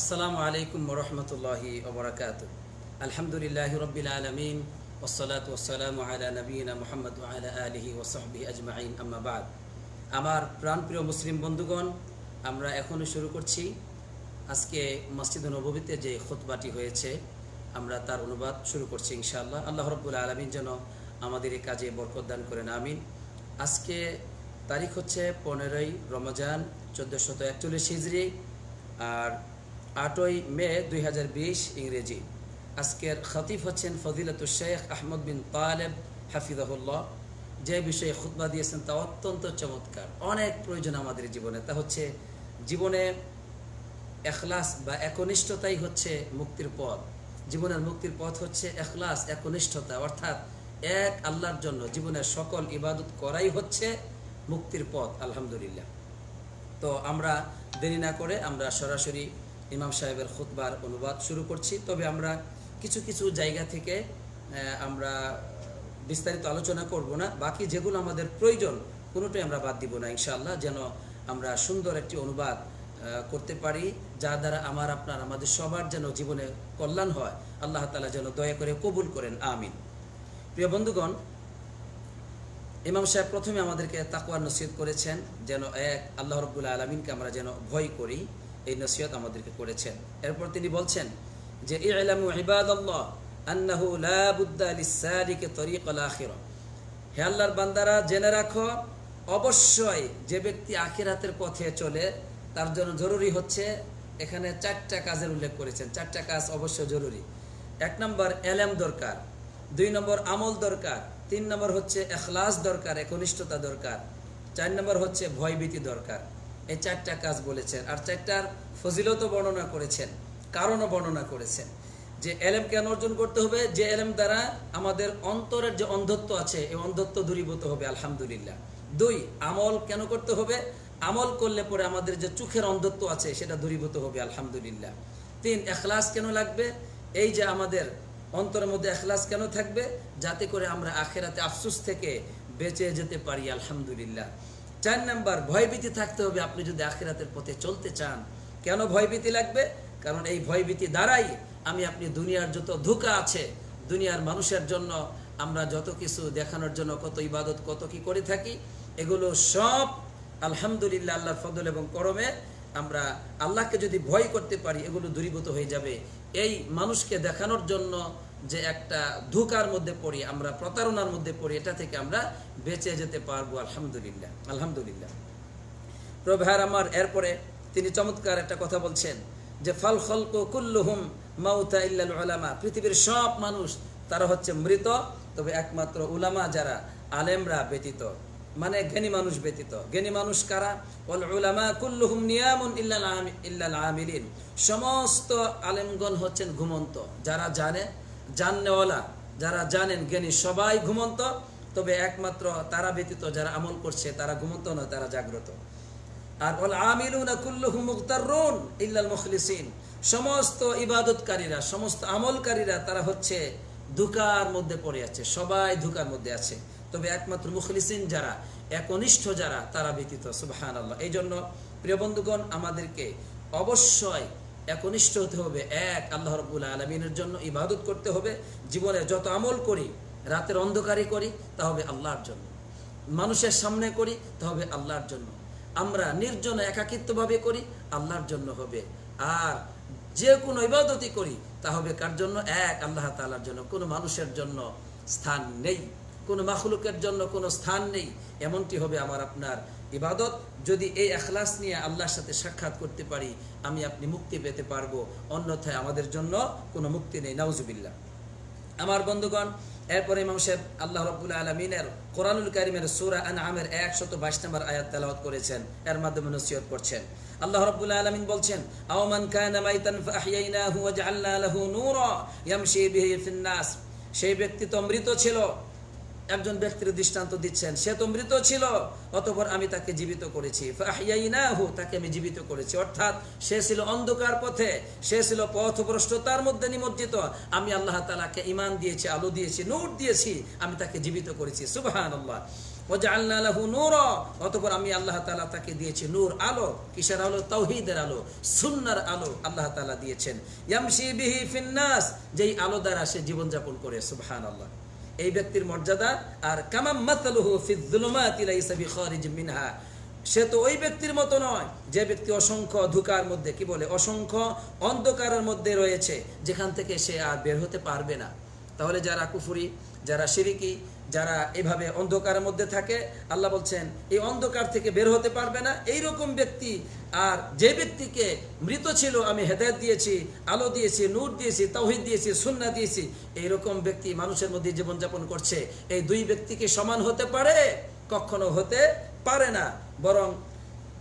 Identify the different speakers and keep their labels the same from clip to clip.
Speaker 1: আসসালামু আলাইকুম রহমতুল্লাহি ওবরাকাত আলহামদুলিল্লাহ রবিল আলমিন ওসলাত ওসালাম আলা নবীনা মোহাম্মদ আলা আলহি ওসহবি আজমাইন আম্মাবাদ আমার প্রাণপ্রিয় মুসলিম বন্ধুগণ, আমরা এখনও শুরু করছি। আজকে মসজিদ নবীতে যে খুতবাটি হয়েছে, আমরা তার অনুবাদ শুরু করছি ইনশাআল্লাহ। আল্লাহ রব্বুল আলমিন যেন আমাদের এই কাজে বরকত দান করেন, আমিন। আজকে তারিখ হচ্ছে পনেরোই রমজান, চোদ্দোশত একচল্লিশ হিজড়ি আর আটই মে দুই হাজার বিশ ইংরেজি। আজকের খতিফ হচ্ছেন ফজিলাতুল শেখ আহমদ বিন তালেব, হাফিজাহুল্লাহ। যে বিষয়ে খুতবা দিয়েছেন তা অত্যন্ত চমৎকার। অনেক প্রয়োজন আমাদের জীবনে। তা হচ্ছে জীবনে এখলাস বা একনিষ্ঠতাই হচ্ছে মুক্তির পথ। জীবনের মুক্তির পথ হচ্ছে এখলাস, একনিষ্ঠতা। অর্থাৎ এক আল্লাহর জন্য জীবনের সকল ইবাদত করাই হচ্ছে মুক্তির পথ, আলহামদুলিল্লাহ। তো আমরা দেরি না করে আমরা সরাসরি ইমাম সাহেবের খুতবার অনুবাদ শুরু করছি। তবে আমরা কিছু কিছু জায়গা থেকে আমরা বিস্তারিত আলোচনা করব না। বাকি যেগুলো আমাদের প্রয়োজন, কোনোটাই আমরা বাদ দিব না, ইনশাআল্লাহ, যেন আমরা সুন্দর একটি অনুবাদ করতে পারি যা দ্বারা আমার, আপনার, আমাদের সবার যেন জীবনে কল্যাণ হয়। আল্লাহ তালা যেন দয়া করে কবুল করেন, আমিন। প্রিয় বন্ধুগণ, ইমাম সাহেব প্রথমে আমাদেরকে তাকুয়ার নসিহত করেছেন, যেন এক, আল্লাহ রব্বুল আলমিনকে আমরা যেন ভয় করি। এই নসিহত আমাদেরকে করেছেন। এরপর তিনি বলছেন যে, ইলামু ইবাদাল্লাহ আন্নাহু লা বুদ্দা লিসালিকে তরিকাল আখিরা। হে বান্দারা, জেনে রাখো, অবশ্যই যে ব্যক্তি আখিরাতের পথে চলে, তার জন্য জরুরি হচ্ছে এখানে চারটা কাজের উল্লেখ করেছেন। চারটা কাজ অবশ্য জরুরি। এক নম্বর, এলেম দরকার। দুই নম্বর, আমল দরকার। তিন নম্বর হচ্ছে এখলাস দরকার, একনিষ্ঠতা দরকার। চার নম্বর হচ্ছে ভয়ভীতি দরকার। এই চারটা কাজ বলেছেন। আর চারটার ফজিলত বর্ণনা করেছেন, কারণও বর্ণনা করেছেন। যে এলেম কেন অর্জন করতে হবে? যে এলেম দ্বারা আমাদের অন্তরের যে অন্ধত্ব আছে, এই অন্ধত্ব দূরীভূত হবে, আলহামদুলিল্লাহ। দুই, আমল কেন করতে হবে? আমল করলে পরে আমাদের যে চোখের অন্ধত্ব আছে, সেটা দূরীভূত হবে, আলহামদুলিল্লাহ। তিন, এখলাস কেন লাগবে? এই যে আমাদের অন্তরের মধ্যে এখলাস কেন থাকবে? যাতে করে আমরা আখেরাতে আফসুস থেকে বেঁচে যেতে পারি, আলহামদুলিল্লাহ। চার নাম্বার, ভয়ভীতি থাকতে হবে। আপনি যদি আখেরাতের পথে চলতে চান, কেন ভয়ভীতি লাগবে? কারণ এই ভয়ভীতি দ্বারাই আমি আপনি দুনিয়ার যত ধোকা আছে, দুনিয়ার মানুষের জন্য আমরা যত কিছু দেখানোর জন্য কত ইবাদত, কত কি করে থাকি, এগুলো সব আলহামদুলিল্লাহ আল্লাহর ফদল এবং করমে আমরা আল্লাহকে যদি ভয় করতে পারি, এগুলো দূরীভূত হয়ে যাবে। এই মানুষকে দেখানোর জন্য যে একটা ধোকার মধ্যে পড়ি আমরা, প্রতারণার মধ্যে পড়ি এটা থেকে আমরা বেঁচে যেতে পারব, আলহামদুলিল্লাহ আলহামদুলিল্লাহ। প্রভার আমার, এরপরে তিনি চমৎকার একটা কথা বলছেন যে, ফল খলক কুল্লুহুম মাউতা ইল্লাল উলামা। পৃথিবীর সব মানুষ তারা হচ্ছে মৃত, তবে একমাত্র উলামা যারা, আলেমরা ব্যতীত মানে জ্ঞানী মানুষ ব্যতীত। জ্ঞানী মানুষ কারা? ওয়াল উলামা কুল্লুহুম নিয়ামুন ইল্লাল ইল্লাল আমিলিন। সমস্ত আলেমগণ হচ্ছেন ঘুমন্ত। যারা জানে জাননেওয়ালা, যারা জানেন, জ্ঞানী সবাই ঘুমন্ত, তবে একমাত্র তারা ব্যতীত যারা আমল করছে, তারা ঘুমন্ত নয়, তারা জাগ্রত। আর মুক্তারুন ইল্লাল মুখলিসিন। সমস্ত ইবাদতকারীরা, সমস্ত আমলকারীরা, তারা হচ্ছে ধুকার মধ্যে পড়ে আছে, সবাই ধুকার মধ্যে আছে। তবে একমাত্র মুখলিসিন যারা, একনিষ্ঠ যারা, তারা ব্যতীত সুবহান আল্লাহ এই জন্য প্রিয় বন্ধুগণ, আমাদেরকে অবশ্যই একনিষ্ঠ হতে হবে, এক, আল্লাহ রব্বুল আলমিনের জন্য ইবাদত করতে হবে জীবনে যত আমল করি, রাতের অন্ধকারে করি, তা হবে আল্লাহর জন্য। মানুষের সামনে করি, তা হবে আল্লাহর জন্য। আমরা নির্জন একাকিত্বভাবে করি, আল্লাহর জন্য হবে। আর যে কোনো ইবাদতই করি, তা হবে কার জন্য? এক, আল্লাহ তালার জন্য। কোনো মানুষের জন্য স্থান নেই, কোনো মাখলুকের জন্য কোনো স্থান নেই। এমনটি হবে আমার আপনার ইবাদত, যদি এই এখলাস নিয়ে আল্লাহর সাথে সাক্ষাৎ করতে পারি, আমি আপনি মুক্তি পেতে পারব। অন্যথায় আমাদের জন্য কোনো মুক্তি নেই। নাউজুবিল্লাহ। আমার বন্ধুগণ, এরপরে ইমাম সাহেব আল্লাহ রব্বুল আলমিনের কোরআনুল কারিমের সুরা আন আমের একশত বাইশ নম্বর আয়াত তেলাওয়াত করেছেন। এর মাধ্যমে নসিহত করছেন আল্লাহ রব্বুল আলমিন বলছেন আওমান কায়না মাইতান ফাহিয়াইনাহু ওয়া জাআলনা লাহু নূরা ইয়ামশি বিহি সেই ব্যক্তি তো মৃত ছিল। একজন ব্যক্তির দৃষ্টান্ত দিচ্ছেন, সে তো মৃত ছিল, অতপর আমি তাকে জীবিত করেছি। তাকে আমি জীবিত করেছি। অর্থাৎ সে ছিল অন্ধকার পথে, সে ছিল পথভ্রষ্টতার মধ্যে নিমজ্জিত। আমি আল্লাহ তালাকে ইমান দিয়েছি, আলো দিয়েছি, নূর দিয়েছি, আমি তাকে জীবিত করেছি। সুবহান আল্লাহ ওয়াজআলনা লাহু নূরা, অতঃপর আমি আল্লাহ তাকে দিয়েছি নূর, আলো। কিসের আলো? তাওহীদের আলো সুন্নাহর আলো আল্লাহ তাআলা দিয়েছেন। ইয়ামশি যেই আলো দ্বারা সে জীবনযাপন করে, সুবহানাল্লাহ। এই ব্যক্তির মর্যাদা, আর কামাম মিনহা। সে তো ওই ব্যক্তির মতো নয়, যে ব্যক্তি অসংখ্য ধুকার মধ্যে, কি বলে, অসংখ্য অন্ধকারের মধ্যে রয়েছে, যেখান থেকে সে আর বের হতে পারবে না। তাহলে যারা কুফুরি, যারা শিরিকি যারা এভাবে অন্ধকারের মধ্যে থাকে, আল্লাহ বলছেন, এই অন্ধকার থেকে বের হতে পারবে না। এই রকম ব্যক্তি, আর যে ব্যক্তিকে মৃত ছিল, আমি হেদায়ত দিয়েছি, আলো দিয়েছি, নূর দিয়েছি তৌহিদ দিয়েছি সুন্না দিয়েছি এই রকম ব্যক্তি মানুষের মধ্যে জীবনযাপন করছে। এই দুই ব্যক্তিকে সমান হতে পারে, কখনো হতে পারে না। বরং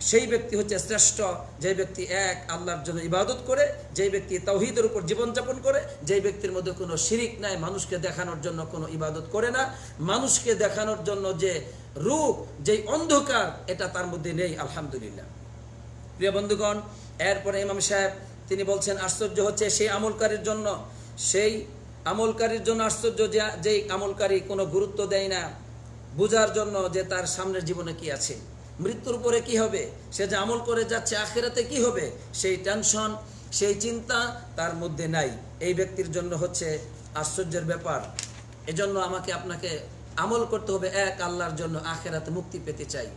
Speaker 1: সেই ব্যক্তি হচ্ছে শ্রেষ্ঠ, যে ব্যক্তি এক, আল্লাহর জন্য ইবাদত করে, যে ব্যক্তি তৌহিদের উপর জীবনযাপন করে, যে ব্যক্তির মধ্যে কোনো শিরিক নাই, মানুষকে দেখানোর জন্য কোনো ইবাদত করে না। মানুষকে দেখানোর জন্য যে রূপ, যেই অন্ধকার, এটা তার মধ্যে নেই, আলহামদুলিল্লাহ। প্রিয় বন্ধুগণ, এরপরে ইমাম সাহেব, তিনি বলছেন, আশ্চর্য হচ্ছে সেই আমলকারীর জন্য। সেই আমলকারীর জন্য আশ্চর্য যে, যেই আমলকারী কোনো গুরুত্ব দেয় না। বুঝার জন্য যে তার সামনের জীবনে কি আছে। মৃত্যুর পরে কি হবে? সে যে আমল করে যাচ্ছে আখেরাতে কি হবে? সেই টেনশন সেই চিন্তা তার মধ্যে নাই। এই ব্যক্তির জন্য হচ্ছে আশ্চর্যের ব্যাপার। এজন্য আমাকে আপনাকে আমল করতে হবে এক, আল্লাহর জন্য আখেরাতে মুক্তি পেতে চাই।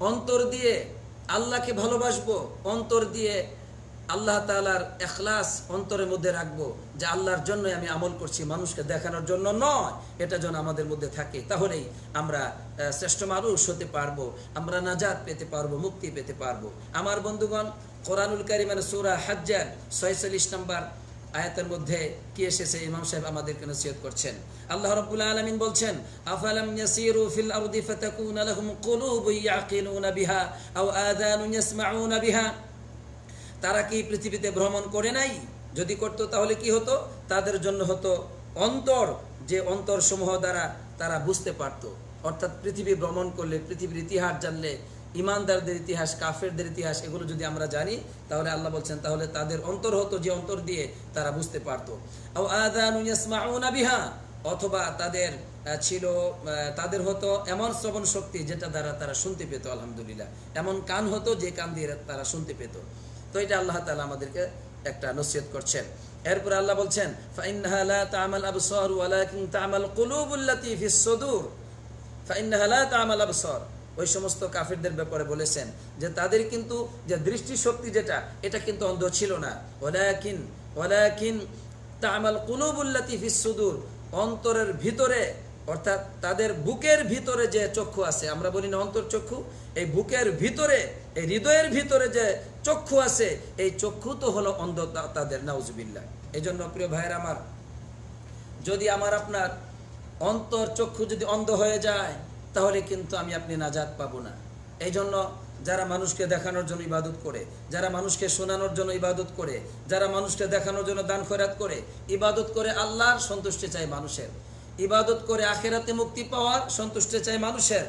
Speaker 1: অন্তর দিয়ে আল্লাহকে ভালোবাসবো। অন্তর দিয়ে আল্লাহ তালার এখলাস অন্তরের মধ্যে রাখব যে আল্লাহর জন্য আমি আমল করছি, মানুষকে দেখানোর জন্য নয়, এটা যেন আমাদের মধ্যে থাকে। তাহলেই আমরা শ্রেষ্ঠ মানুষ হতে পারব, আমরা নাজাদ পেতে পারব, মুক্তি পেতে পারব। আমার বন্ধুগণ, কোরআনুল কারিমের সুরা হাজ্জার ছয়চল্লিশ নম্বর আয়াতের মধ্যে কি এসেছে? ইমাম সাহেব আমাদেরকে নসিহত করছেন। আল্লাহ রাব্বুল আলামিন বলছেন, আফালাম ইয়াসিরু ফিল আরদি ফাতাকুনা লাহুম কুলুবুন ইয়াকিলুনা বিহা আও আযানুন ইয়াসমাউনা বিহা? তারা কি পৃথিবীতে ভ্রমণ করে নাই? যদি করত তাহলে কি হতো? তাদের জন্য হতো অন্তর, যে অন্তর সমূহ দ্বারা তারা বুঝতে পারত। অর্থাৎ পৃথিবী ভ্রমণ করলে, পৃথিবীর ইতিহাস জানলে, ইমানদারদের ইতিহাস, কাফেরদের ইতিহাস, এগুলো যদি আমরা জানি, তাহলে আল্লাহ বলছেন, তাহলে তাদের অন্তর হতো যে অন্তর দিয়ে তারা বুঝতে পারতো। বিহা, অথবা তাদের ছিল তাদের হতো এমন শ্রবণ শক্তি যেটা দ্বারা তারা শুনতে পেত, আলহামদুলিল্লাহ। এমন কান হতো যে কান দিয়ে তারা শুনতে পেত। তো এটা আল্লাহ তালা আমাদেরকে একটা নসিহত করছেন। এরপর আল্লাহ বলছেন ওই সমস্ত কাফিরদের ব্যাপারে বলেছেন যে তাদের কিন্তু যে দৃষ্টিশক্তি যেটা, এটা কিন্তু অন্ধ ছিল না। ওলাকিন ওলাকিন তামাল কুলুবুল্লাতি ফিসুদুর অন্তরের ভিতরে, অর্থাৎ তাদের বুকের ভিতরে যে চক্ষু আছে, আমরা বলি না অন্তর চক্ষু, এই বুকের ভিতরে এই হৃদয়ের ভিতরে যে চক্ষু আছে, এই চক্ষু তো হলো অন্ধ তাদের, নাউজুবিল্লাহ। এই জন্য প্রিয় ভাইয়ের আমার, যদি আমার আপনার অন্তর চক্ষু যদি অন্ধ হয়ে যায়, তাহলে কিন্তু আমি আপনি নাজাত পাবো না। এই জন্য যারা মানুষকে দেখানোর জন্য ইবাদত করে, যারা মানুষকে শোনানোর জন্য ইবাদত করে, যারা মানুষকে দেখানোর জন্য দান খয়রাত করে, ইবাদত করে আল্লাহর সন্তুষ্টি চায় মানুষের। ইবাদত করে আখেরাতে মুক্তি পাওয়ার সন্তুষ্টি চাই মানুষের।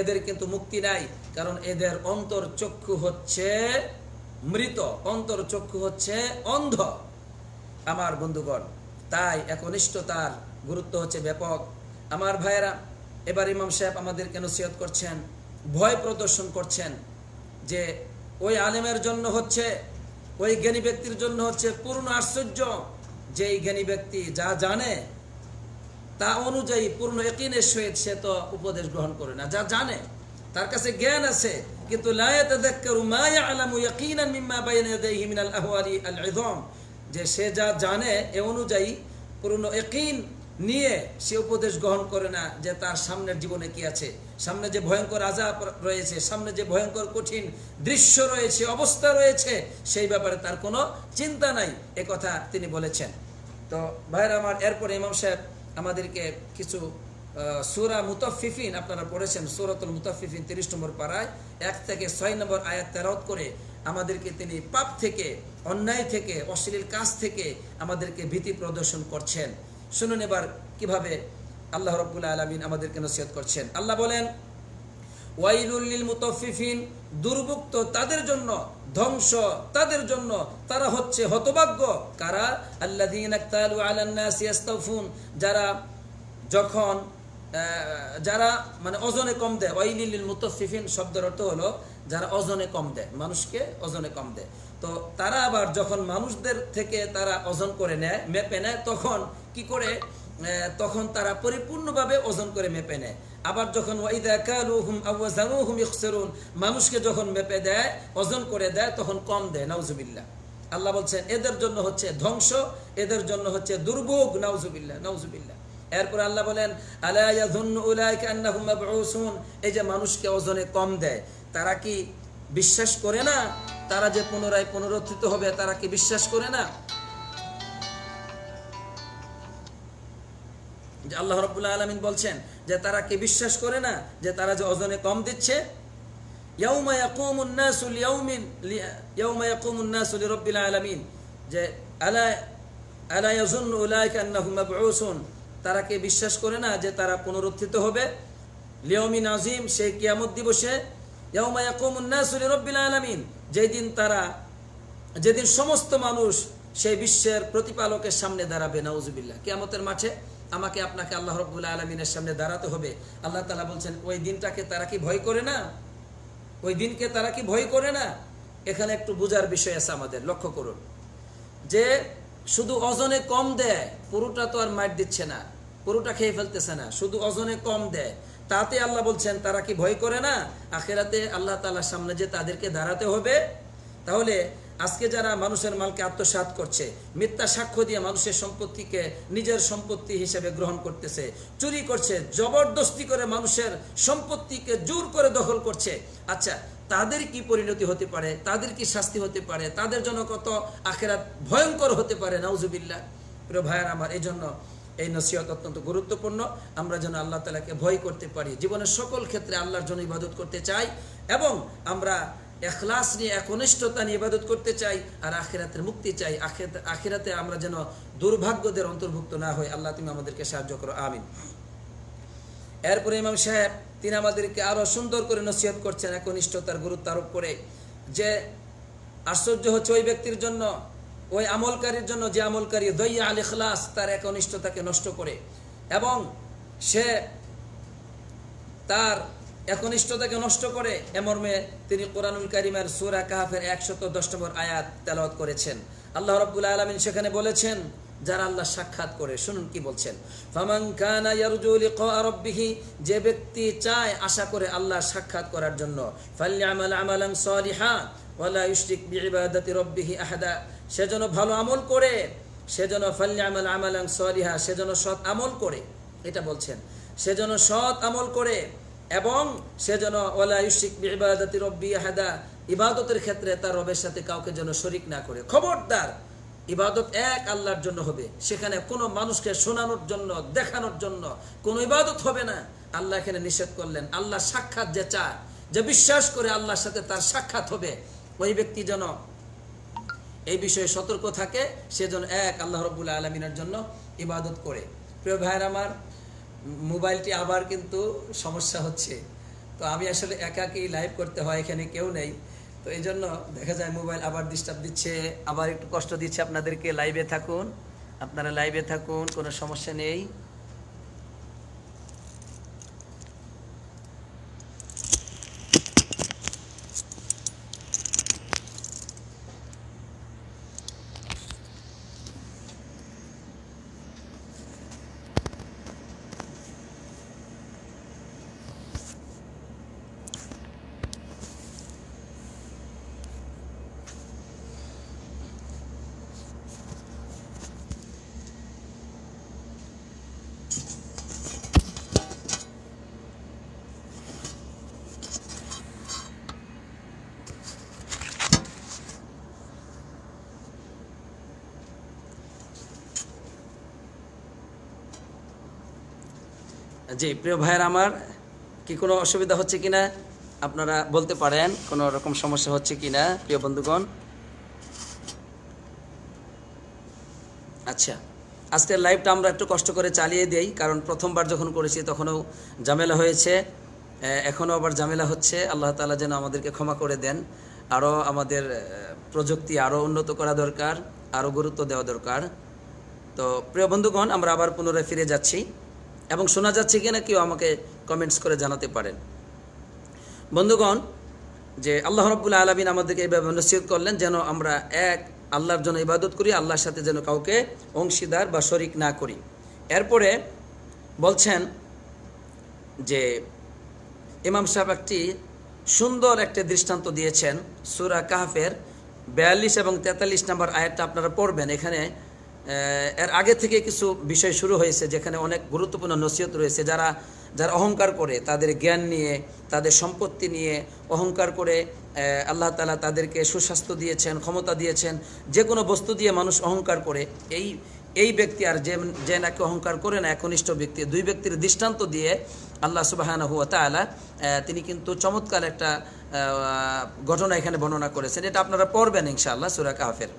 Speaker 1: এদের কিন্তু মুক্তি নাই, কারণ এদের অন্তর চক্ষু হচ্ছে মৃত, অন্তর চক্ষু হচ্ছে অন্ধ। আমার বন্ধুগণ, তাই একনিষ্ঠতার গুরুত্ব হচ্ছে ব্যাপক। আমার ভাইয়েরা, এবার ইমাম সাহেব আমাদেরকে নসিহত করছেন, ভয় প্রদর্শন করছেন যে ওই আলেমের জন্য হচ্ছে, ওই জ্ঞানী ব্যক্তির জন্য হচ্ছে পূর্ণ আশ্চর্য। যে এই জ্ঞানী ব্যক্তি যা জানে তা অনুযায়ী পূর্ণ একিনের সহিত সে তো উপদেশ গ্রহণ করে না, যা জানে। তার কাছে জ্ঞান আছে, কিন্তু যে সে যা জানে এ অনুযায়ী পূর্ণ একিন নিয়ে সে উপদেশ গ্রহণ করে না যে তার সামনের জীবনে কি আছে। সামনে যে ভয়ঙ্কর আজাব রয়েছে, সামনে যে ভয়ঙ্কর কঠিন দৃশ্য রয়েছে, অবস্থা রয়েছে, সেই ব্যাপারে তার কোনো চিন্তা নাই কথা তিনি বলেছেন। তো ভাইয়ের আমার, এরপরে ইমাম সাহেব আমাদেরকে কিছু সুরা মুতাফিফিন আপনারা পড়েছেন, সুরাতুল মুতাফিফিন তিরিশ নম্বর পাড়ায় এক থেকে ছয় নম্বর আয়াত তেরাওত করে আমাদেরকে তিনি পাপ থেকে, অন্যায় থেকে, অশ্লীল কাজ থেকে আমাদেরকে ভীতি প্রদর্শন করছেন। শুনুন এবার কীভাবে আল্লাহ রব্বুল্লাহ আলমিন আমাদেরকে নসিহত করছেন। আল্লাহ বলেন ওয়াইলুল্লিল মুতাফিফিন দুর্ভুক্ত তাদের জন্য, ধ্বংস তাদের জন্য, তারা হচ্ছে হতভাগ্য। কারা? নাসি ইয়াস্তাউফুন। যারা যখন যারা মানে ওজনে কম দেয় ওয়াইলিল মুতফিফিন শব্দের অর্থ হলো যারা ওজনে কম দেয়, মানুষকে ওজনে কম দেয়। তো তারা আবার যখন মানুষদের থেকে তারা ওজন করে নেয়, মেপে নেয়, তখন কি করে? তখন তারা পরিপূর্ণভাবে ওজন করে মেপে নেয়। আবার যখন মানুষকে যখন মেপে দেয়, ওজন করে দেয়, তখন কম দেয়, নাউজুবিল্লাহ। আল্লাহ বলছেন, এদের জন্য হচ্ছে ধ্বংস, এদের জন্য হচ্ছে দুর্ভোগ, নাউজুবিল্লাহ নাউজুবিল্লাহ। এরপর আল্লাহ বলেন, আলা ইয়াযুন্নু উলাইকা আন্নাহুম মাবউসুন, এই যে মানুষকে ওজনে কম দেয়, তারা কি বিশ্বাস করে না? তারা যে পুনরায় পুনরুত্থিত হবে, তারা কি বিশ্বাস করে না? যে আল্লাহ রবুল্লা আলমিন বলছেন যে তারা কে বিশ্বাস করে না যে তারা যে ওজনে কম দিচ্ছে? যে আলা আলা ইয়াজুন তারা কে বিশ্বাস করে না যে তারা পুনরুত্থিত হবে? লিয়মিন আজিম সেই কিয়ামত দিবসে আলামিন। যেদিন তারা, যেদিন সমস্ত মানুষ সেই বিশ্বের প্রতিপালকের সামনে দাঁড়াবে, নাউজুবিল্লাহ। কিয়ামতের মাঠে আমাকে আপনাকে আল্লাহ রব্বুল আলমিনের সামনে দাঁড়াতে হবে। আল্লাহ তালা বলছেন, ওই দিনটাকে তারা কি ভয় করে না? ওই দিনকে তারা কি ভয় করে না? এখানে একটু বোঝার বিষয় আছে আমাদের, লক্ষ্য করুন। যে শুধু ওজনে কম দেয়, পুরোটা তো আর মার দিচ্ছে না, পুরোটা খেয়ে ফেলতেছে না, শুধু ওজনে কম দেয়, তাতে আল্লাহ বলছেন, তারা কি ভয় করে না? আখেরাতে আল্লাহ তালার সামনে যে তাদেরকে দাঁড়াতে হবে, তাহলে আজকে যারা মানুষের মালকে আত্মসাৎ করছে, মিথ্যা সাক্ষ্য দিয়ে মানুষের সম্পত্তিকে নিজের সম্পত্তি হিসেবে গ্রহণ করতেছে, চুরি করছে, জবরদস্তি করে মানুষের সম্পত্তিকে জোর করে দখল করছে আচ্ছা তাদের কি পরিণতি হতে পারে? তাদের কি শাস্তি হতে পারে? তাদের জন্য কত আখেরাত ভয়ঙ্কর হতে পারে? নাউজুবিল্লাহ। প্রিয় ভাইয়ার আমার, এই জন্য এই নসিহত অত্যন্ত গুরুত্বপূর্ণ। আমরা যেন আল্লাহ তালাকে ভয় করতে পারি। জীবনের সকল ক্ষেত্রে আল্লাহর জন্য ইবাদত করতে চাই এবং আমরা এখলাস নিয়ে একনিষ্ঠতা নিয়ে ইবাদত করতে চাই আর আখিরাতের মুক্তি চাই। আখিরাতে- আমরা যেন দুর্ভাগ্যদের অন্তর্ভুক্ত না হই। আল্লাহ তুমি আমাদেরকে সাহায্য করো। আমিন। এরপরে ইমাম সাহেব, তিনি আমাদেরকে আরও সুন্দর করে নসিহত করছেন একনিষ্ঠতার গুরুত্ব আরোপ করে যে আশ্চর্য হচ্ছে ওই ব্যক্তির জন্য, ওই আমলকারীর জন্য যে আমলকারী দইয়া আল ইখলাস তার একনিষ্ঠতাকে নষ্ট করে এবং সে তার একনিষ্ঠতাকে নষ্ট করে এমর্মে তিনি কোরআনুল কারিমের সুরা কাহাফের একশত দশ নম্বর আয়াত তেলাওয়াত করেছেন। আল্লাহ রব্বুল আলমিন সেখানে বলেছেন, যারা আল্লাহ সাক্ষাৎ করে, শুনুন কি বলছেন। ফামান কানা ইয়ারজু লিকা যে ব্যক্তি চায় আশা করে আল্লাহ সাক্ষাৎ করার জন্য ফালইআমাল আমালান সালিহা, ওয়ালা ইউশরিক বিইবাদাতি আহাদা। সেজন্য ভালো আমল করে সেজন্য ফালইআমাল আমালান সালিহা সেজন্য সৎ আমল করে, এটা বলছেন। সেজন্য সৎ আমল করে এবং সে যেন ইবাদতের ক্ষেত্রে তার রবের সাথে কাউকে যেন শরিক না করে। খবরদার, ইবাদত এক আল্লাহর জন্য হবে। সেখানে কোনো মানুষকে শোনানোর জন্য, দেখানোর জন্য কোনো ইবাদত হবে না। আল্লাহ এখানে নিষেধ করলেন আল্লাহ সাক্ষাৎ যে চায়, যে বিশ্বাস করে আল্লাহর সাথে তার সাক্ষাৎ হবে, ওই ব্যক্তি যেন এই বিষয়ে সতর্ক থাকে সেজন্য এক আল্লাহ রব্বুল্লা আলমিনের জন্য ইবাদত করে। প্রিয় ভাইয়ের আমার মোবাইলটি আবার কিন্তু সমস্যা হচ্ছে। তো আমি আসলে একাকেই লাইভ করতে হয়, এখানে কেউ নেই। তো এই জন্য দেখা যায় মোবাইল আবার ডিস্টার্ব দিচ্ছে, আবার একটু কষ্ট দিচ্ছে আপনাদেরকে লাইভে থাকুন। আপনারা লাইভে থাকুন, কোনো সমস্যা নেই। জি, প্রিয় ভাইয়ের আমার, কি কোনো অসুবিধা হচ্ছে কিনা আপনারা বলতে পারেন, কোনো রকম সমস্যা হচ্ছে কিনা, প্রিয় বন্ধুগণ? আচ্ছা আজকের লাইভটা আমরা একটু কষ্ট করে চালিয়ে দেই, কারণ প্রথমবার যখন করেছি তখনও ঝামেলা হয়েছে। এখনও আবার ঝামেলা হচ্ছে, আল্লাহ তালা যেন আমাদেরকে ক্ষমা করে দেন। আরও আমাদের প্রযুক্তি আরও উন্নত করা দরকার আরও গুরুত্ব দেওয়া দরকার। তো, প্রিয় বন্ধুগণ, আমরা আবার পুনরায় ফিরে যাচ্ছি। এবং শোনা যাচ্ছে কিনা কেউ আমাকে কমেন্টস করে জানাতে পারেন। বন্ধুগণ, যে আল্লাহ রব্বুল আলমিন আমাদেরকে এইভাবে নসিহত করলেন যেন আমরা এক, আল্লাহর জন্য ইবাদত করি, আল্লাহর সাথে যেন কাউকে অংশীদার বা শরিক না করি। এরপরে বলছেন যে ইমাম সাহেব একটি সুন্দর একটি দৃষ্টান্ত দিয়েছেন। সুরা কাহফের বিয়াল্লিশ এবং তেতাল্লিশ নম্বর আয়াতটা আপনারা পড়বেন। এখানে এর আগে থেকে কিছু বিষয় শুরু হয়েছে যেখানে অনেক গুরুত্বপূর্ণ নসিহত রয়েছে যারা যারা অহংকার করে তাদের জ্ঞান নিয়ে, তাদের সম্পত্তি নিয়ে অহংকার করে আল্লাহ তালা তাদেরকে সুস্বাস্থ্য দিয়েছেন, ক্ষমতা দিয়েছেন, যে কোনো বস্তু দিয়ে মানুষ অহংকার করে, এই এই ব্যক্তি আর যে যে নাকি অহংকার করে না, একনিষ্ঠ ব্যক্তি, দুই ব্যক্তির দৃষ্টান্ত দিয়ে আল্লাহ সুবাহান হুয়া তালা তিনি কিন্তু চমৎকার একটা ঘটনা এখানে বর্ণনা করেছেন। এটা আপনারা পড়বেন ইনশাআল্লাহ, সুরা কাহাফের।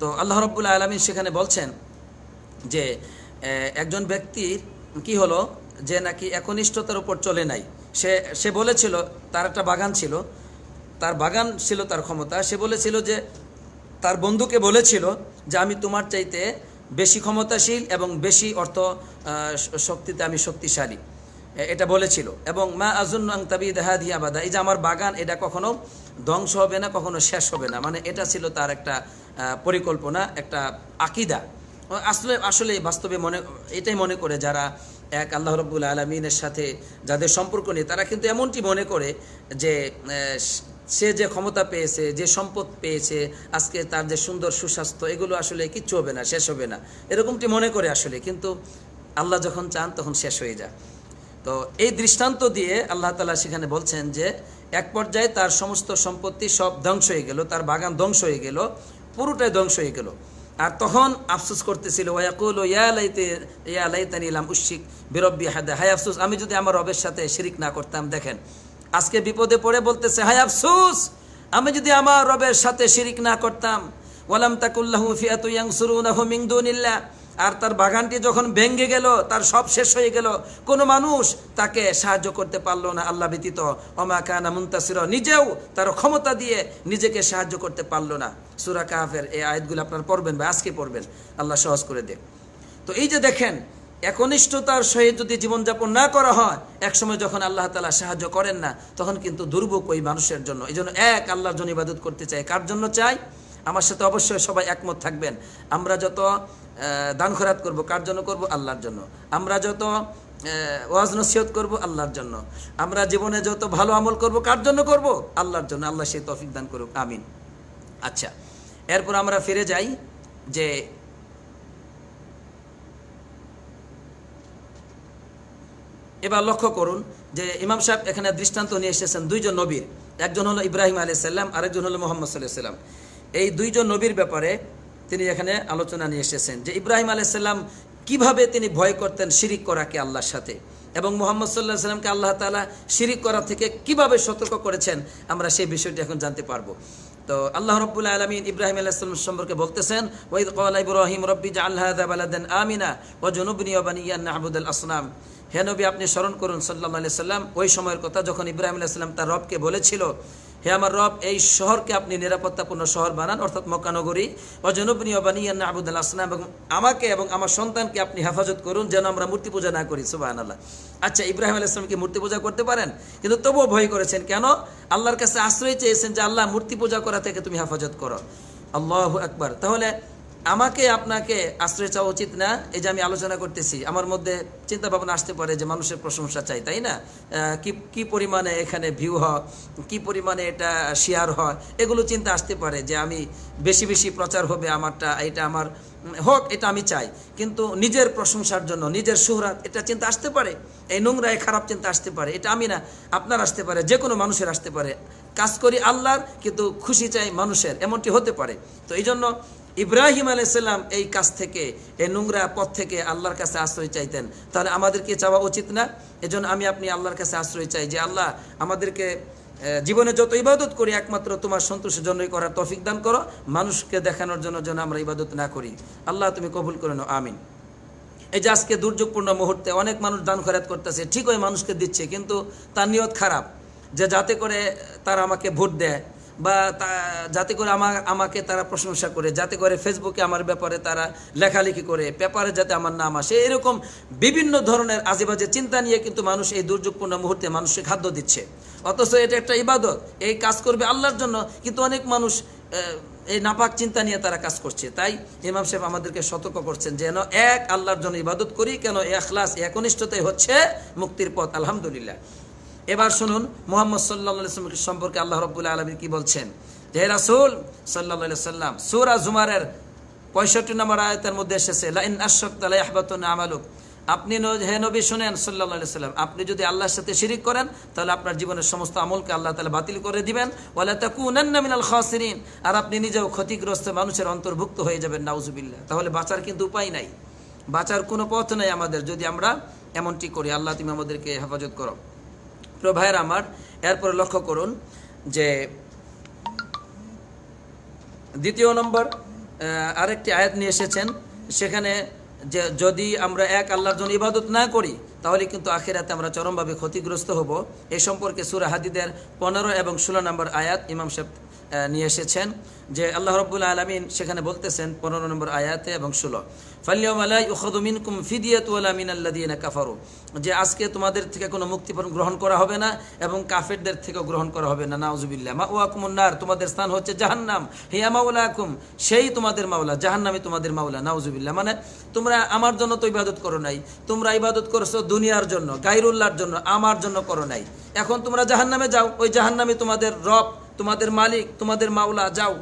Speaker 1: তো আল্লাহ রব্বুল আলমী সেখানে বলছেন যে একজন ব্যক্তির কি হলো যে নাকি একনিষ্ঠতার উপর চলে নাই। সে সে বলেছিল, তার একটা বাগান ছিল, তার বাগান ছিল তার ক্ষমতা, সে বলেছিল যে, তার বন্ধুকে বলেছিল যে, আমি তোমার চাইতে বেশি ক্ষমতাশীল এবং বেশি অর্থ শক্তিতে আমি শক্তিশালী। এটা বলেছিল। এবং মা আজুন আং তাবি দেহাদি আবাদা এই যে আমার বাগান, এটা কখনো ধ্বংস হবে না, কখনো শেষ হবে না। মানে এটা ছিল তার একটা পরিকল্পনা, একটা আকিদা। আসলে আসলে বাস্তবে মনে, এটাই মনে করে যারা এক আল্লাহ রব্বুল আলমিনের সাথে যাদের সম্পর্ক নেই, তারা কিন্তু এমনটি মনে করে যে সে যে ক্ষমতা পেয়েছে, যে সম্পদ পেয়েছে, আজকে তার যে সুন্দর সুস্বাস্থ্য, এগুলো আসলে কিচ্ছু হবে না, শেষ হবে না। এরকমটি মনে করে আসলে, কিন্তু আল্লাহ যখন চান তখন শেষ হয়ে যায়। তো এই দৃষ্টান্ত দিয়ে আল্লাহ তালা সেখানে বলছেন যে এক পর্যায়ে তার সমস্ত সম্পত্তি সব ধ্বংস হয়ে গেল, তার বাগান ধ্বংস হয়ে গেল, পুরোটাই ধ্বংস হয়ে গেল। আর তখন আফসোস করতেছিল ওয়াকুল ইয়া লাইতে, ইয়া উশিক বিরব্বি হাদা। হায় আফসোস, আমি যদি আমার রবের সাথে শিরিক না করতাম, দেখেন, আজকে বিপদে পড়ে বলতেছে, হায় আফসোস, আমি যদি আমার রবের সাথে শিরিক না করতাম, ওয়ালাম তাকুল্লাহু ফিয়াতু ইয়ানসুরুনাহু মিন দুনিল্লাহ। আর তার বাগানটি যখন ভেঙ্গে গেল, তার সব শেষ হয়ে গেল, কোনো মানুষ তাকে সাহায্য করতে পারল না আল্লাহ ব্যতীত। অমা কানা মুন্তাসির, নিজেও তার ক্ষমতা দিয়ে নিজেকে সাহায্য করতে পারল না। সুরা কাহাফের এই আয়াতগুলো আপনারা পড়বেন বা আজকে পড়বেন। আল্লাহ সহজ করে দেখ তো এই যে দেখেন, একনিষ্ঠতার সহিত যদি জীবনযাপন না করা হয়, একসময় যখন আল্লাহ তালা সাহায্য করেন না, তখন কিন্তু দুর্ভোগ ওই মানুষের জন্য। এই জন্য এক, আল্লাহর জন্য ইবাদত করতে চাই। কার জন্য চাই? আমার সাথে অবশ্যই সবাই একমত থাকবেন। আমরা যত দান খরাত করব, কার জন্য করব? আল্লাহর জন্য। আমরা যত ওয়াজ নসিহত করব, আল্লাহর জন্য। আমরা জীবনে যত ভালো আমল করব, কার জন্য করব? আল্লাহর জন্য। আল্লাহ সেই তৌফিক দান করুক, আমিন। আচ্ছা এরপর আমরা ফিরে যাই যে এবার লক্ষ্য করুন যে ইমাম সাহেব এখানে দৃষ্টান্ত নিয়ে এসেছেন দুইজন নবীর। একজন হলো ইব্রাহিম আলি সাল্লাম আরেকজন হলো মোহাম্মদ সাল্লাহ সাল্লাম এই দুইজন নবীর ব্যাপারে তিনি এখানে আলোচনা নিয়ে এসেছেন যে ইব্রাহিম আলি সাল্লাম কীভাবে তিনি ভয় করতেন শিরিক করাকে আল্লাহর সাথে এবং মোহাম্মদ সাল্লাহ সাল্লামকে আল্লাহ তালা শিরিক করা থেকে কীভাবে সতর্ক করেছেন আমরা সেই বিষয়টি এখন জানতে পারব। তো আল্লাহ রব্বুল আলমিন ইব্রাহিম আলাইসাল্লাম সম্পর্কে বলতেছেন ওয়াইদ কওয়ালা ইব্রাহিম রব্বি জাআল হাযা বালাদান আমিনা ও জুনুবনি ওয়া বানিয়া আন না'বুদাল আসনাম। হে নবী, আপনি স্মরণ করুন সাল্লাহ আলাইহি সাল্লাম, ওই সময়ের কথা যখন ইব্রাহিম আলাইহিস সাল্লাম তার রবকে বলেছিল হে আমার রব, এই শহরকে আপনি নিরাপত্তাপূর্ণ শহর বানান, অর্থাৎ মক্কানগরী। ও জনবনী বানিয়ান আবুদুল আসলাম, এবং আমাকে এবং আমার সন্তানকে আপনি হেফাজত করুন, যেন আমরা মূর্তি পূজা না করি। সুবাহান আল্লাহ আচ্ছা ইব্রাহিম আল ইসলামকে মূর্তি পূজা করতে পারেন? কিন্তু তবুও ভয় করেছেন। কেন? আল্লাহর কাছে আশ্রয় চেয়েছেন যে, আল্লাহ মূর্তি পূজা করা থেকে তুমি হেফাজত করো। আল্লাহ আকবার। তাহলে আমাকে আপনাকে আশ্রয় চাওয়া উচিত না, এই যে আমি আলোচনা করতেছি। আমার মধ্যে চিন্তা ভাবনা আসতে পারে যে মানুষের প্রশংসা চাই, তাই না? কি কি পরিমাণে এখানে ভিউ হয়, কি পরিমাণে এটা শেয়ার হয়, এগুলো চিন্তা আসতে পারে যে আমি বেশি বেশি প্রচার হবে আমারটা, এটা আমার হোক, এটা আমি চাই। কিন্তু নিজের প্রশংসার জন্য, নিজের সুহরাত, এটা চিন্তা আসতে পারে। এই নোংরায় খারাপ চিন্তা আসতে পারে। এটা আমি না, আপনার আসতে পারে যে কোনো মানুষের আসতে পারে। কাজ করি আল্লাহর, কিন্তু খুশি চাই মানুষের, এমনটি হতে পারে। তো এই জন্য ইব্রাহিম আলাইসাল্লাম এই কাজ থেকে, এই নোংরা পথ থেকে আল্লাহর কাছে আশ্রয় চাইতেন। তাহলে আমাদেরকে চাওয়া উচিত না? এজন্য আমি আপনি আল্লাহর কাছে আশ্রয় চাই যে, আল্লাহ আমাদেরকে জীবনে যত ইবাদত করি, একমাত্র তোমার সন্তোষের জন্যই করার তফিক দান করো। মানুষকে দেখানোর জন্য যেন আমরা ইবাদত না করি। আল্লাহ তুমি কবুল করে নাও, আমিন। এই যে আজকে দুর্যোগপূর্ণ মুহূর্তে অনেক মানুষ দান খরাত করতেছে, ঠিক ওই মানুষকে দিচ্ছে, কিন্তু তার নিয়ত খারাপ। যে যাতে করে তারা আমাকে ভোট দেয় বা যাতে করে আমার, আমাকে তারা প্রশংসা করে, যাতে করে ফেসবুকে আমার ব্যাপারে তারা লেখালেখি করে, পেপারে যাতে আমার নাম আসে, এরকম বিভিন্ন ধরনের আজেবাজে চিন্তা নিয়ে কিন্তু মানুষ এই দুর্যোগপূর্ণ মুহূর্তে মানুষকে খাদ্য দিচ্ছে। অথচ এটা একটা ইবাদত, এই কাজ করবে আল্লাহর জন্য, কিন্তু অনেক মানুষ এই নাপাক চিন্তা নিয়ে তারা কাজ করছে। তাই ইমাম সাহেব আমাদেরকে সতর্ক করছেন যেন এক, আল্লাহর জন্য ইবাদত করি, কেন এখলাস, একনিষ্ঠতাই হচ্ছে মুক্তির পথ, আলহামদুলিল্লাহ। এবার শুনুন, মোহাম্মদ সাল্লাহ সম্পর্কে আল্লাহ রব্বুল্লাহ আলমী কি বলছেন? যে রাসুল সাল্লাহ সাল্লাম সুরা জুমারের পঁয়ষট্টি নম্বর আয়তের মধ্যে এসেছে, লাইন আশক আমালুক। আপনি হে নবী শুনেন সাল্লাহ সাল্লাম আপনি যদি আল্লাহর সাথে শিরিক করেন, তাহলে আপনার জীবনের সমস্ত আমলকে আল্লাহ তালা বাতিল করে দিবেন। ওয়ালা তাকুনান্না মিনাল খাসিরিন, আর আপনি নিজেও ক্ষতিগ্রস্ত মানুষের অন্তর্ভুক্ত হয়ে যাবেন, নাউজুবিল্লাহ। তাহলে বাঁচার কিন্তু উপায় নাই। বাঁচার কোনো পথ নাই আমাদের, যদি আমরা এমনটি করি, আল্লাহ তুমি আমাদেরকে হেফাজত করো। প্রিয় ভাইয়ের আমার, এরপরে লক্ষ্য করুন যে দ্বিতীয় নম্বর আরেকটি আয়াত নিয়ে এসেছেন। সেখানে যে যদি আমরা এক আল্লাহর জন্য ইবাদত না করি, তাহলে কিন্তু আখেরাতে আমরা চরমভাবে ক্ষতিগ্রস্ত হব। এ সম্পর্কে সুরা হাদিদের পনেরো এবং ষোলো নম্বর আয়াত ইমাম সাহেব নিয়ে এসেছেন যে আল্লাহ রব্বুল আলমিন সেখানে বলতেছেন পনেরো নম্বর আয়াতে এবং ষোলো। ফালিয়মিনকুম ফিদিয়াত মিনাল্লাদিনা কাফারু। যে আজকে তোমাদের থেকে কোনো মুক্তিপণ গ্রহণ করা হবে না এবং কাফেরদের থেকেও গ্রহণ করা হবে না। নাউজুবিল্লাহ। মা ওয়াকুমুন্নার তোমাদের স্থান হচ্ছে জাহান্নাম। হিয়া মাউলাকুম সেই তোমাদের মাওলা, জাহান্নামই তোমাদের মাওলা। নাউজুবিল্লাহ। মানে তোমরা আমার জন্য তো ইবাদত করো নাই। তোমরা ইবাদত করছ দুনিয়ার জন্য, গাইরুল্লাহর জন্য, আমার জন্য করো নাই। এখন তোমরা জাহান্নামে যাও। ওই জাহান্নামে তোমাদের রব, তোমাদের মালিক, তোমাদের মাওলা, যাও।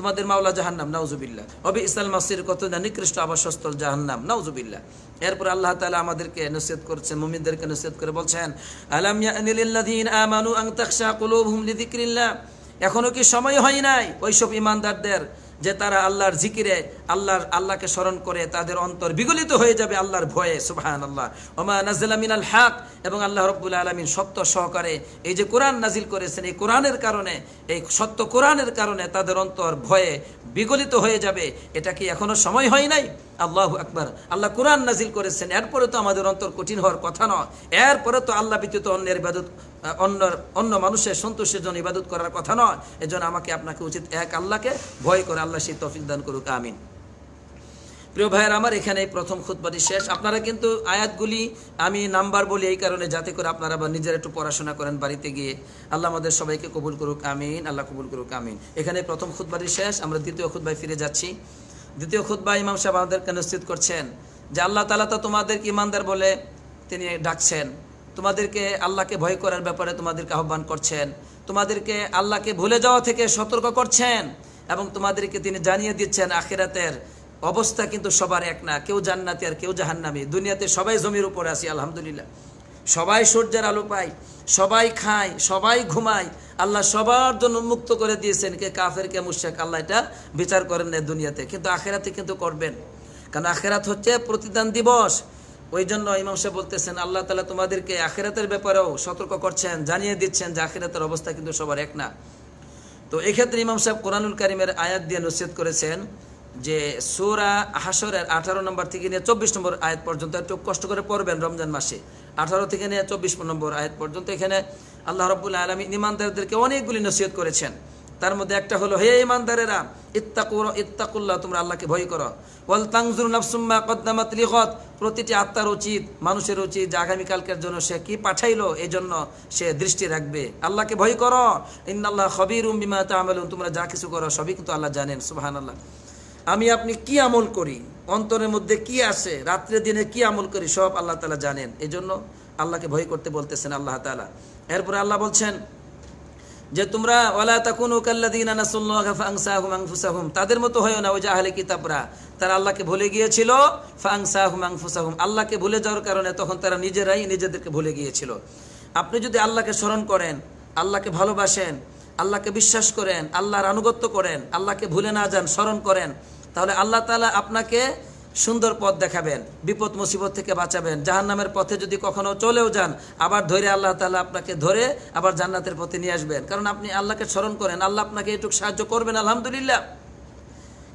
Speaker 1: তোমাদের মাওলা জাহান্নাম নাউজুবিল্লা অবি ইসলাম মাসির কত না নিকৃষ্ট আবাসস্থল জাহান্নাম নাউজুবিল্লা এরপর আল্লাহ তালা আমাদেরকে নসিহত করছেন, মুমিনদেরকে নসিহত করে বলছেন, আলাম ইয়ানিলিল্লাযিন আমানু আন তাখশা কুলুবুহুম লিযিকরিল্লাহ। এখনও কি সময় হয় নাই? ওইসব ইমানদারদের যে তারা আল্লাহর জিকিরে, আল্লাহর, আল্লাহকে স্মরণ করে তাদের অন্তর বিগলিত হয়ে যাবে আল্লাহর ভয়ে সুবাহান আল্লাহ ওমা নাজিলামিন আল হাক, এবং আল্লাহ রব্বুল আলমিন সত্য সহকারে এই যে কোরআন নাজিল করেছেন, এই কোরআনের কারণে, এই সত্য কোরআনের কারণে তাদের অন্তর ভয়ে বিগলিত হয়ে যাবে। এটা কি এখনও সময় হয় নাই? আল্লাহ আকবার। আল্লাহ কোরআন নাজিল করেছেন। এরপরে তো আমাদের অন্তর কঠিন হওয়ার কথা নয়। এরপরে তো আল্লাহ ব্যতীত অন্যের ইবাদত অন্য অন্য মানুষের সন্তোষের জন্য ইবাদত করার কথা নয়। এজন্য আমাকে আপনাকে উচিত এক আল্লাহকে ভয় করে আল্লাহ সেই তফিক দান করুক। আমিন। প্রিয় ভাইয়ের, আমার এখানে প্রথম খুতবাটি শেষ। আপনারা কিন্তু আয়াতগুলি আমি নাম্বার বলি এই কারণে যাতে করে আপনারা আবার নিজের একটু পড়াশোনা করেন বাড়িতে গিয়ে। আল্লাহ আমাদের সবাইকে কবুল করুক। আমিন। আল্লাহ কবুল করুক। আমিন। এখানে প্রথম খুতবাটি শেষ। আমরা দ্বিতীয় খুতবায় ফিরে যাচ্ছি। দ্বিতীয় খুতবা ইমাম সাহেব আমাদেরকে নিশ্চিত করছেন যে আল্লাহ তালা তো তোমাদেরকে ইমানদার বলে তিনি ডাকছেন। তোমাদেরকে আল্লাহকে ভয় করার ব্যাপারে তোমাদেরকে আহ্বান করছেন। তোমাদেরকে আল্লাহকে ভুলে যাওয়া থেকে সতর্ক করছেন এবং তোমাদেরকে তিনি জানিয়ে দিচ্ছেন, আখেরাতের অবস্থা কিন্তু সবার এক না। কেউ জান্নাতি আর কেউ জাহান্নামি। দুনিয়াতে সবাই জমির উপরে আছি, আলহামদুলিল্লাহ। সবাই সূর্যের আলো পায়, সবাই খায়, সবাই ঘুমায়। আল্লাহ সবার জন্য মুক্ত করে দিয়েছেন কে কাফের, কে মুশেক আল্লাহ এটা বিচার করেন না দুনিয়াতে। কিন্তু আখেরাতে কিন্তু করবেন। কারণ আখেরাত হচ্ছে প্রতিদান দিবস। ওই জন্য ইমাম বলতেছেন, আল্লাহ তালা তোমাদেরকে আখেরাতের ব্যাপারেও সতর্ক করছেন, জানিয়ে দিচ্ছেন যে আখেরাতের অবস্থা কিন্তু সবার এক না। তো এক্ষেত্রে ইমাম সাহেব কোরআনুল কারিমের আয়াত দিয়ে নসিহত করেছেন যে সুরা হাসরের আঠারো নম্বর থেকে নিয়ে চব্বিশ নম্বর আয়াত পর্যন্ত একটু কষ্ট করে পড়বেন রমজান মাসে। আঠারো থেকে নিয়ে চব্বিশ নম্বর আয়াত পর্যন্ত এখানে আল্লাহ রব্বুল্লাহ আলমী ইমানদারদেরকে অনেকগুলি নসিহত করেছেন। তার মধ্যে একটা হলো, হে ইমানদারেরা ইত্তাকুর ইত্তাকুল্লাহ, তোমরা আল্লাহকে ভয় করো। ওয়াল তাংজুর নাফসুম্মা কদ্দামাত প্রতিটি আত্মার উচিত, মানুষের উচিত যে আগামীকালকের জন্য সে কি পাঠাইলো এই জন্য সে দৃষ্টি রাখবে। আল্লাহকে ভয় করো। ইন্নাল্লাহ খবিরুম বিমা তা'মালুন তোমরা যা কিছু করো সবই কিন্তু আল্লাহ জানেন, সুবহানাল্লাহ। আমি আপনি কি আমল করি? অন্তরের মধ্যে কি আছে? রাত্রে, দিনে কি আমল করি? সব আল্লাহ তাআলা জানেন। এই জন্য আল্লাহকে ভয় করতে বলতেছেন আল্লাহ তাআলা। এরপরে আল্লাহ বলছেন যে, তোমরা, ওয়ালা তাকুনু আনফুসাহুম। তাদের মতো হয় না, ওই যে আহলে কিতাবরা। তারা আল্লাহকে ভুলে গিয়েছিল, ফাআনসাহুম আনফুসাহুম। আল্লাহকে ভুলে যাওয়ার কারণে তখন তারা নিজেরাই নিজেদেরকে ভুলে গিয়েছিল। আপনি যদি আল্লাহকে স্মরণ করেন, আল্লাহকে ভালোবাসেন, আল্লাহকে বিশ্বাস করেন, আল্লাহর আনুগত্য করেন, আল্লাহকে ভুলে না যান, স্মরণ করেন তাহলে আল্লাহ তালা আপনাকে সুন্দর পথ দেখাবেন, বিপদ, মুসিবত থেকে বাঁচাবেন। জাহান্নামের পথে যদি কখনো চলেও যান, আবার ধরে আল্লাহ তালা আপনাকে ধরে আবার জান্নাতের পথে নিয়ে আসবেন। কারণ আপনি আল্লাহকে স্মরণ করেন, আল্লাহ আপনাকে এটুকু সাহায্য করবেন, আলহামদুলিল্লাহ।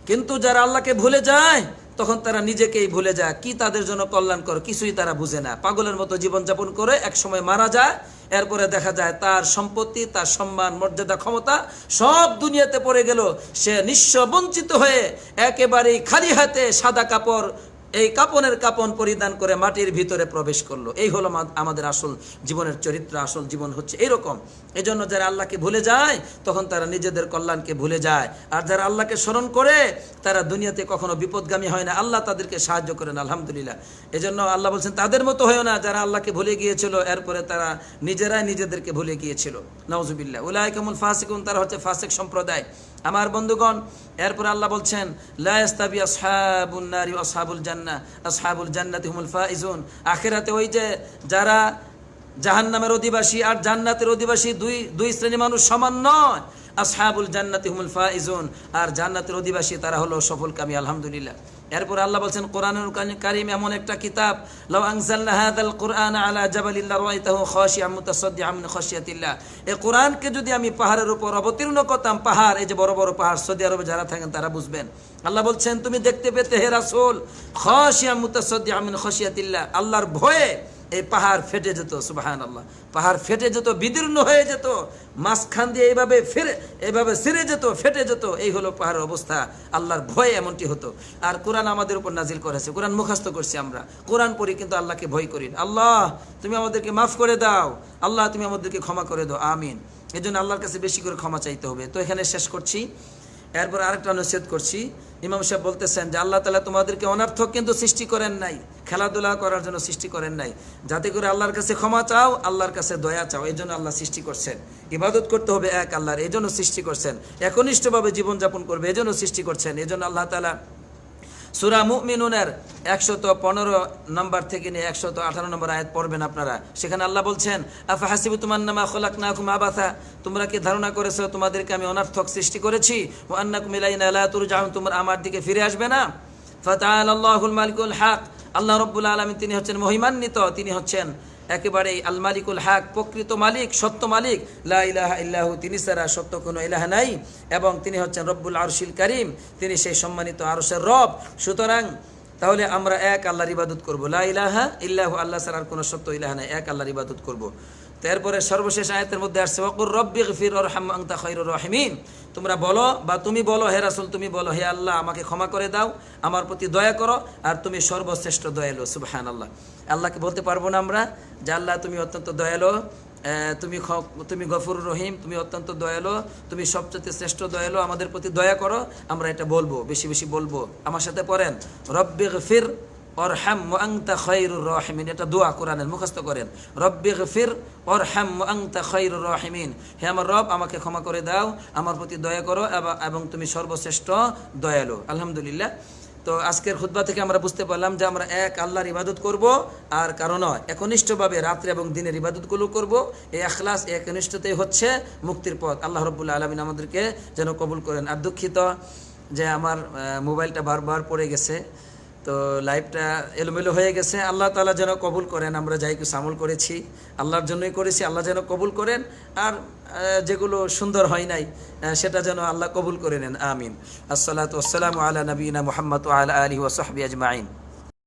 Speaker 1: কিন্তু যারা আল্লাহকে ভুলে যায় তখন তারা নিজেকেই ভুলে যায়, কি তাদের জন্য কল্যাণকর, কিছুই তারা বুঝে না। পাগলের মতো জীবনযাপন করে এক সময় মারা যায়, এরপরে দেখা যায় তার সম্পত্তি, তার সম্মান, মর্যাদা, ক্ষমতা সব দুনিয়াতে পড়ে গেল। সে নিঃস্ব বঞ্চিত হয়ে একেবারেই খালি হাতে সাদা কাপড় এই কাপনের কাপন পরিধান করে মাটির ভিতরে প্রবেশ করল। এই হলো আমা- আমাদের আসল জীবনের চরিত্র, আসল জীবন হচ্ছে এরকম। এই জন্য যারা আল্লাহকে ভুলে যায়, তখন তারা নিজেদের কল্যাণকে ভুলে যায়। আর যারা আল্লাহকে স্মরণ করে, তারা দুনিয়াতে কখনো বিপদগামী হয় না। আল্লাহ তাদেরকে সাহায্য করেন, আলহামদুলিল্লাহ। এই জন্য আল্লাহ বলছেন, তাদের মতো হয় না যারা আল্লাহকে ভুলে গিয়েছিল, এরপরে তারা নিজেরাই নিজেদেরকে ভুলে গিয়েছিল। নওজুবিল্লাহ উলাই কেমন ফাসিকুন, তারা হচ্ছে ফাসিক সম্প্রদায়। আমার বন্ধুগণ, এরপর আল্লাহ বলছেন লাস্তাবি আসহাবুল নারি আসহাবুল জান্না, আসহাবুল জান্নাতি হুমুল ফাইজুন। আখেরাতে ওই যে যারা জাহান্নামের অধিবাসী আর জান্নাতের অধিবাসী দুই দুই শ্রেণি মানুষ সমান নয়, আসহাবুল জান্নাতি হুমুল ফাইজুন। আর জান্নাতের অধিবাসী তারা হলো সফলকামী, আলহামদুলিল্লাহ। এরপর আল্লাহ বলছেন, কোরআনুল কারিম এমন একটা কিতাব, লাউ আনজালনা হাযাল কুরআন আলা জাবালিল রাআইতাহু খাশিয়াম মুতাসাদ্দিআম মিন খাশিয়াতিল্লাহ। এই কোরআনকে যদি আমি পাহাড়ের উপর অবতীর্ণ করতাম, পাহাড়, এই যে বড় বড় পাহাড়, সৌদি আরবে যারা থাকেন তারা বুঝবেন। আল্লাহ বলছেন, তুমি দেখতে পেতে হে রাসূল খাশিয়াম মুতাসাদ্দিআম মিন খাশিয়াতিল্লাহ। আল্লাহর ভয়ে এই পাহাড় ফেটে যেত সুবাহান আল্লাহ পাহাড় ফেটে যেত, বিদীর্ণ হয়ে যেত, মাঝখান দিয়ে এইভাবে ফিরে এইভাবে সিরে যেত, ফেটে যেত, এই হলো পাহাড়ের অবস্থা। আল্লাহর ভয়ে এমনটি হতো। আর কোরআন আমাদের উপর নাজিল করেছে। কোরআন মুখাস্ত করছি আমরা। কোরআন পড়ি কিন্তু আল্লাহকে ভয় করি আল্লাহ, তুমি আমাদেরকে মাফ করে দাও। আল্লাহ, তুমি আমাদেরকে ক্ষমা করে দাও। আমিন। এই জন্য আল্লাহর কাছে বেশি করে ক্ষমা চাইতে হবে। তো এখানে শেষ করছি। এরপর আরেকটা অনুচ্ছেদ করছি। ইমাম সাহেব বলতেছেন যে আল্লাহ তালা তোমাদেরকে অনার্থক কিন্তু সৃষ্টি করেন নাই, খেলাধুলা করার জন্য সৃষ্টি করেন নাই। যাতে করে আল্লাহর কাছে ক্ষমা চাও, আল্লাহর কাছে দয়া চাও, এই জন্য আল্লাহ সৃষ্টি করছেন। ইবাদত করতে হবে এক, আল্লাহর, এই জন্য সৃষ্টি করছেন। একনিষ্ঠভাবে জীবনযাপন করবে, এই জন্য সৃষ্টি করছেন। এই জন্য আল্লাহ তালা সুরা মুমিনুনের একশত পনেরো নম্বর থেকে নিয়ে একশত আঠারো নম্বর আয়াত পড়বেন আপনারা। সেখানে আল্লাহ বলছেন আফা হাসিবু তোমার নামা খোলাক না কুমা আবাথা তোমরা কি ধারণা করেছ তোমাদেরকে আমি অনার্থক সৃষ্টি করেছি? ও আন্না কুমিলাইন আল্লাহ তুর যাও তোমরা আমার দিকে ফিরে আসবে না? ফাতাল আল্লাহুল মালিকুল হক। আল্লাহ রব্বুল আলমী তিনি হচ্ছেন মহিমান্বিত। তিনি হচ্ছেন একেবারে আল মালিকুল হাক। প্রকৃত মালিক, সত্য মালিক। লা ইলাহা ইল্লাহু। তিনি ছাড়া সত্য কোনো ইলাহা নাই। এবং তিনি হচ্ছেন রব্বুল আরশিল করিম। তিনি সেই সম্মানিত আরশের রব। সুতরাং তাহলে আমরা এক আল্লাহর ইবাদত করব। লা ইলাহা ইল্লাহু, আল্লাহ আর কোনো সত্য ইলাহা নাই। এক আল্লাহর ইবাদত করব। তারপরে সর্বশেষ আয়াতের মধ্যে আসছে, ওয়াকুর রব্বি গফির রহম আংতা খৈরুর রহিমিন। তোমরা বলো, বা তুমি বলো, হে রাসুল, তুমি বলো, হে আল্লাহ, আমাকে ক্ষমা করে দাও, আমার প্রতি দয়া করো, আর তুমি সর্বশ্রেষ্ঠ দয়ালু সুবহান আল্লাহ আল্লাহকে বলতে পারব না আমরা যে আল্লাহ তুমি অত্যন্ত দয়ালু। তুমি তুমি গফুর রহিম, তুমি অত্যন্ত দয়ালু, তুমি সবচেয়ে শ্রেষ্ঠ দয়ালু, আমাদের প্রতি দয়া করো, আমরা এটা বলব, বেশি বেশি বলব। আমার সাথে পড়েন রব্বি গফির অরহাম আংতা খৈরুর রহিমিন, এটা দোয়া কোরআনের মুখস্থ করেন রব্বি গফির অরহাম আংতা খৈরুর রহিমিন। হে আমার রব, আমাকে ক্ষমা করে দাও, আমার প্রতি দয়া করো এবং তুমি সর্বশ্রেষ্ঠ দয়ালু। আলহামদুলিল্লাহ। তো আজকের খুদ্া থেকে আমরা বুঝতে পারলাম যে আমরা এক আল্লাহর ইবাদত করব আর কারণ একনিষ্ঠভাবে রাত্রে এবং দিনের ইবাদতগুলো করব। এই আখলাস, এই একনিষ্ঠতাই হচ্ছে মুক্তির পথ। আল্লাহ রবুল্লা আলমিন আমাদেরকে যেন কবুল করেন। আর দুঃখিত যে আমার মোবাইলটা বারবার পড়ে গেছে। তো লাইফটা এলোমেলো হয়ে গেছে। আল্লাহ তালা যেন কবুল করেন, আমরা যাই কিছু আমল করেছি। আল্লাহর জন্যই করেছি, আল্লাহ যেন কবুল করেন। আর যেগুলো সুন্দর হয় নাই সেটা যেন আল্লাহ কবুল করে নেন। আমিন। আসসালাতু আসসালামু আলা নবীনা মোহাম্মদ আল আলী ওসহাবি আজমাইন।